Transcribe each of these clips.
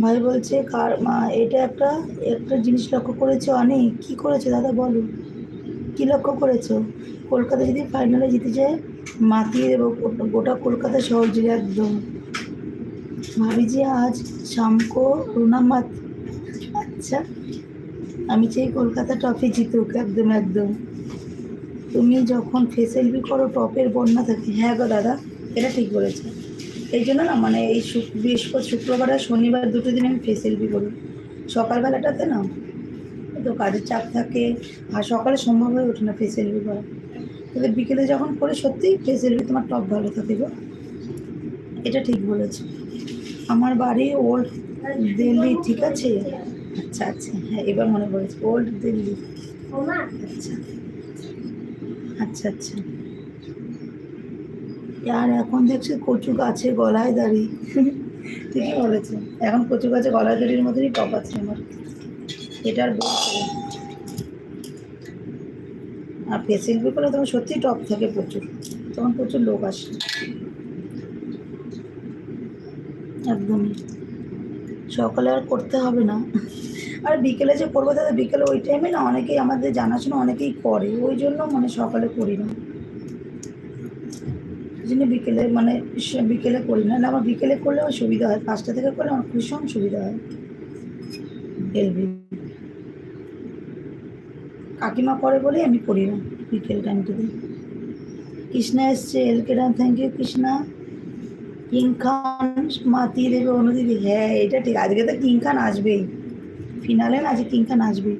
ভাই বলছে, কার মা, এটা একটা একটা জিনিস লক্ষ্য করেছ অনেক। কি করেছ দাদা বলো? কি লক্ষ্য করেছ? কলকাতা যদি ফাইনালে জিতে যায়, মাতিয়ে দেবো। গোটা কলকাতা শহর জুড়ে একদম। ভাবি যে আজ শামকো, রুনা মাত আচ্ছা আমি চাই কলকাতা ট্রফি জিতুক, একদম একদম। তুমি যখন ফেসেলবি করো টপের বন্যা থাকে। হ্যাঁ গো দাদা, এটা ঠিক বলেছে। এই জন্য না মানে এই বৃহস্পতি শুক্রবার আর শনিবার দুটো দিন আমি ফেসেলবি করি। সকালবেলাটাতে না তো কাজের চাপ থাকে, আর সকালে সম্ভব হয়ে ওঠে না ফেসেলবি করা। তবে বিকেলে যখন করে, সত্যিই ফেসেলবি তোমার টপ ভালো থাকে গো। এটা ঠিক বলেছ। আমার বাড়ি ওল্ড দিল্লি ঠিক আছে? আচ্ছা আচ্ছা হ্যাঁ এবার মনে পড়েছে। ওল্ড দিল্লি আচ্ছা আচ্ছা আচ্ছা। আর এখন দেখছি কচু গাছে গলায় দাঁড়ি। ঠিকই বলেছে। এখন কচু গাছে গলায় দাঁড়ির মতনই টপ আছে আমার। এটার আর ফেসিলবি করলে তখন সত্যিই টপ থাকে প্রচুর। তখন প্রচুর লোক আসে। একদমই। সকালে আর করতে হবে না। আর বিকেলে যে করব দাদা বিকেলে ওই টাইমে না অনেকেই আমাদের জানাশোনা অনেকেই করে। ওই জন্য মানে সকালে করি না। জন্য বিকেলে মানে বিকেলে করি না। আমার বিকেলে করলে আমার সুবিধা হয়। পাঁচটা থেকে করলে আমার ভীষণ সুবিধা হয়। এলবি। কাকিমা করে বলেই আমি করি না বিকেল টাইমটাতে কৃষ্ণা এসছে, এলকে done thank you Krishna. King Khan মাতিয়ে দেবে অনুদিদি। হ্যাঁ এটা ঠিক। আজকে তো কিং খান আসবেই। ফিনালে না, আজকে কিং খান আসবেই।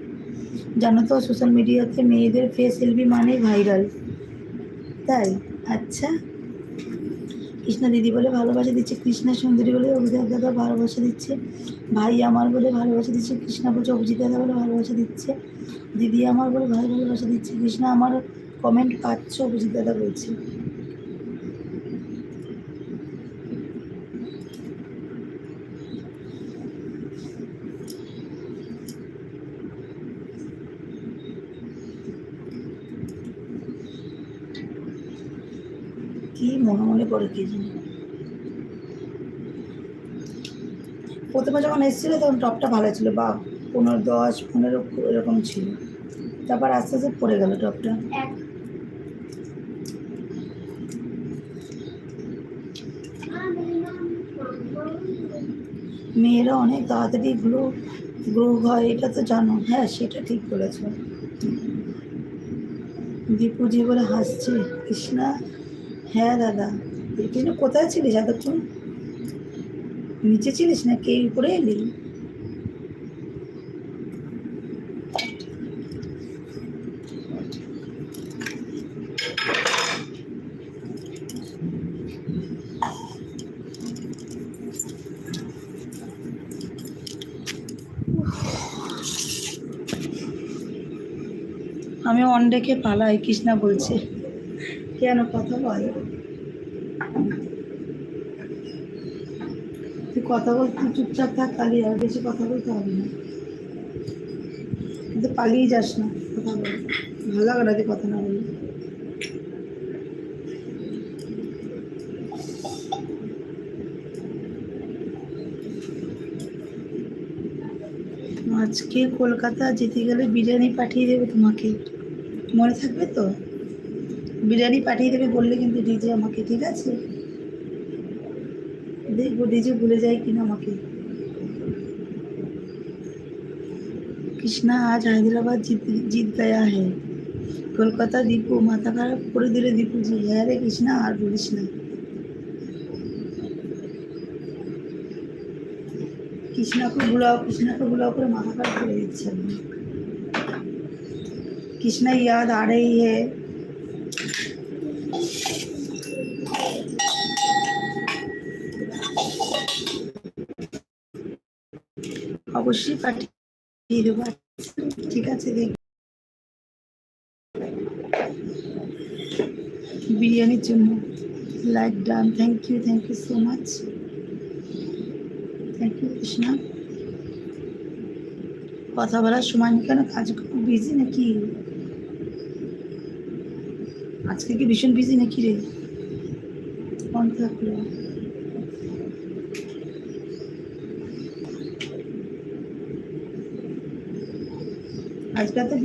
জানো তো সোশ্যাল মিডিয়াতে মেয়েদের ফেস এলবি মানেই ভাইরাল তাই? আচ্ছা। কৃষ্ণা দিদি বলে ভালোবাসা দিচ্ছে, কৃষ্ণা সুন্দরী বলে অভিজিৎ দাদা ভালোবাসা দিচ্ছে, ভাই আমার বলে ভালোবাসা দিচ্ছে, কৃষ্ণা বলছে অভিজিৎ দাদা বলে ভালোবাসা দিচ্ছে, দিদি আমার বলে ভাই ভালোবাসা দিচ্ছে, কৃষ্ণা আমার কমেন্ট পাচ্ছ, অভিজিৎ দাদা বলছে। কি মনে মনে করে কে জানে। প্রথমে যখন এসেছিল তখন টপটা ভালো ছিল বা পনেরো দশ পনেরো এরকম ছিল। তারপর আস্তে আস্তে পড়ে গেল টপটা। মেয়েরা অনেক তাড়াতাড়ি গ্রো গ্রো হয় এটা তো জানো। হ্যাঁ সেটা ঠিক বলেছ। দীপু যে বলে হাসছে কৃষ্ণা হ্যাঁ দাদা। তুই কোথায় ছিলিস এতক্ষণ? নিচে ছিলিস না কে উপরে এলি? আমি অন ডেকে পালাই, কৃষ্ণা বলছে। কেন কথা বল? তুই কথা বল, তুই চুপচাপ থাক পালিয়ে আর বেশি কথা বলতে হবে না। কিন্তু পালিয়ে যাস না, কথা বল। ভালো লাগে না তুই কথা না বলি। আজকে কলকাতা যেতে গেলে বিরিয়ানি পাঠিয়ে দেবে তোমাকে। মনে থাকবে তো? বিরিয়ানি পাঠিয়ে দেবে বললে কিন্তু ডিজে আমাকে ঠিক আছে দেখবো ডিজে ভুলে যায় কিনা আমাকে কৃষ্ণা আজ হায়দ্রাবাদ জিত জিত গয়া হে কলকাতা দীপু মাথা খারাপ করে দিলে দীপু জি হ্যাঁ রে কৃষ্ণা আর বলিস না কৃষ্ণাকে বুলাও কৃষ্ণাকে বুলাও করে মাথা খারাপ করে দিচ্ছে একদম। कृष्णा याद आ रही है অবশ্যই পাঠিয়ে দেবো। ঠিক আছে, দেখ। বিরিয়ানির জন্য। Like done thank you thank you so much thank you Krishna কথা বলার সময় নেই কেন কাজ খুব বিজি নাকি? আজকে কি ভীষণ বিজি নাকি রে? অন থাকল আজকে তো